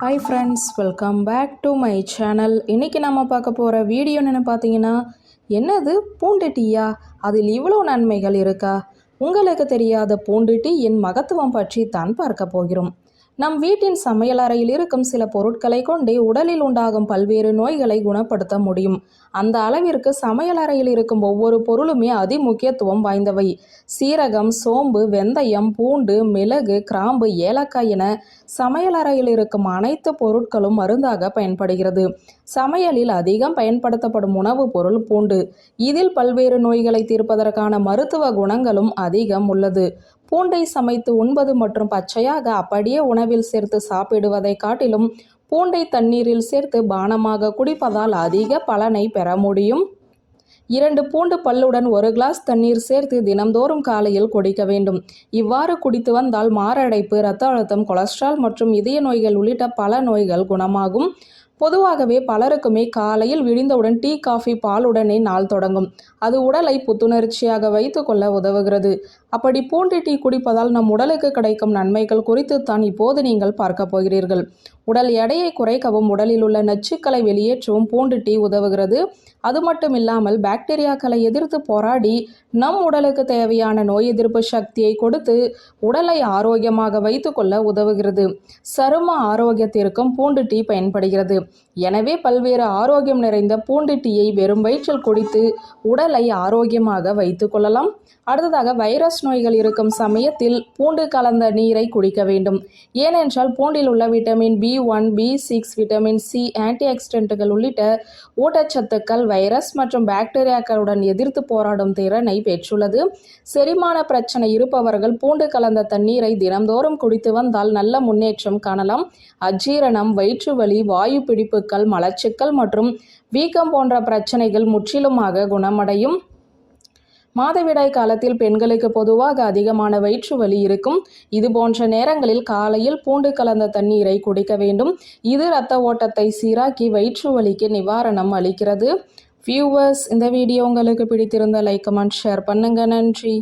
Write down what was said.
Hi friends welcome back to my channel இன்றைக்கி நம்ம பார்க்க போகிற வீடியோ என்ன பார்த்தீங்கன்னா என்னது? பூண்டு டீயா? அதில் இவ்வளோ நன்மைகள் இருக்கா? உங்களுக்கு தெரியாத பூண்டு டீ என் மகத்துவம் பற்றி தான் பார்க்க போகிறோம். நம் வீட்டின் சமையலறையில் இருக்கும் சில பொருட்களை கொண்டே உடலில் உண்டாகும் பல்வேறு நோய்களை குணப்படுத்த முடியும். அந்த அளவிற்கு சமையலறையில் இருக்கும் ஒவ்வொரு பொருளுமே அதி முக்கியத்துவம் வாய்ந்தவை. சீரகம் சோம்பு வெந்தயம் பூண்டு மிளகு கிராம்பு ஏலக்காய் என சமையலறையில் இருக்கும் அனைத்து பொருட்களும் மருந்தாக பயன்படுகிறது. சமையலில் அதிகம் பயன்படுத்தப்படும் உணவுப் பொருள் பூண்டு. இதில் பல்வேறு நோய்களை தீர்ப்பதற்கான மருத்துவ குணங்களும் அதிகம் உள்ளது. பூண்டை சமைத்து உண்பது மற்றும் பச்சையாக அப்படியே உணவில் சேர்த்து சாப்பிடுவதை காட்டிலும் பூண்டை தண்ணீரில் சேர்த்து பானமாக குடிப்பதால் அதிக பலனை பெற முடியும். இரண்டு பூண்டு பல்லுடன் ஒரு கிளாஸ் தண்ணீர் சேர்த்து தினம்தோறும் காலையில் குடிக்க வேண்டும். இவ்வாறு குடித்து வந்தால் மாரடைப்பு இரத்த அழுத்தம் கொலஸ்ட்ரால் மற்றும் இதய நோய்கள் உள்ளிட்ட பல நோய்கள் குணமாகும். பொதுவாகவே பலருக்குமே காலையில் விழிந்தவுடன் டீ காஃபி பாலுடனே நாள் தொடங்கும். அது உடலை புத்துணர்ச்சியாக வைத்துக்கொள்ள உதவுகிறது. அப்படி பூண்டு டீ குடிப்பதால் நம் உடலுக்கு கிடைக்கும் நன்மைகள் குறித்து தான் இப்போது நீங்கள் பார்க்க போகிறீர்கள். உடல் எடையை குறைக்கவும் உடலில் உள்ள நச்சுக்களை வெளியேற்றவும் பூண்டு டீ உதவுகிறது. அது மட்டும் இல்லாமல் பாக்டீரியாக்களை எதிர்த்து போராடி நம் உடலுக்கு தேவையான நோய் எதிர்ப்பு சக்தியை கொடுத்து உடலை ஆரோக்கியமாக வைத்துக்கொள்ள உதவுகிறது. சரும ஆரோக்கியத்திற்கும் பூண்டு டீ பயன்படுகிறது. எனவே பல்வேறு ஆரோக்கியம் நிறைந்த பூண்டு டீயை வெறும் வயிற்றில் குடித்து உடலை ஆரோக்கியமாக வைத்துக் கொள்ளலாம். அடுத்ததாக வைரஸ் நோய்கள் இருக்கும் சமயத்தில் பூண்டு கலந்த நீரை குடிக்க வேண்டும். ஏனென்றால் பூண்டில் உள்ள vitamin B one B six vitamin C anti ஆக்சிடென்ட்டுகள் உள்ளிட்ட ஊட்டச்சத்துக்கள் வைரஸ் மற்றும் பாக்டீரியாக்களுடன் எதிர்த்து போராடும் திறனை பெற்றுள்ளது. செரிமான பிரச்சனை இருப்பவர்கள் பூண்டு கலந்த தண்ணீரை தினம்தோறும் குடித்து வந்தால் நல்ல முன்னேற்றம் காணலாம். அஜீரணம் வயிற்று வலி வாயு பிடிப்புகள் மலச்சிக்கல் மற்றும் வீக்கம் போன்ற பிரச்சனைகள் முற்றிலுமாக குணமடையும். மாதவிடாய் காலத்தில் பெண்களுக்கு பொதுவாக அதிகமான வயிற்று வலி இருக்கும். இது போன்ற நேரங்களில் காலையில் பூண்டு கலந்த தண்ணீரை குடிக்க வேண்டும். இது இரத்த ஓட்டத்தை சீராக்கி வயிற்று வலிக்கு நிவாரணம் அளிக்கிறது. வியூவர்ஸ் இந்த வீடியோ உங்களுக்கு பிடித்திருந்த லைக் கமெண்ட் ஷேர் பண்ணுங்க. நன்றி.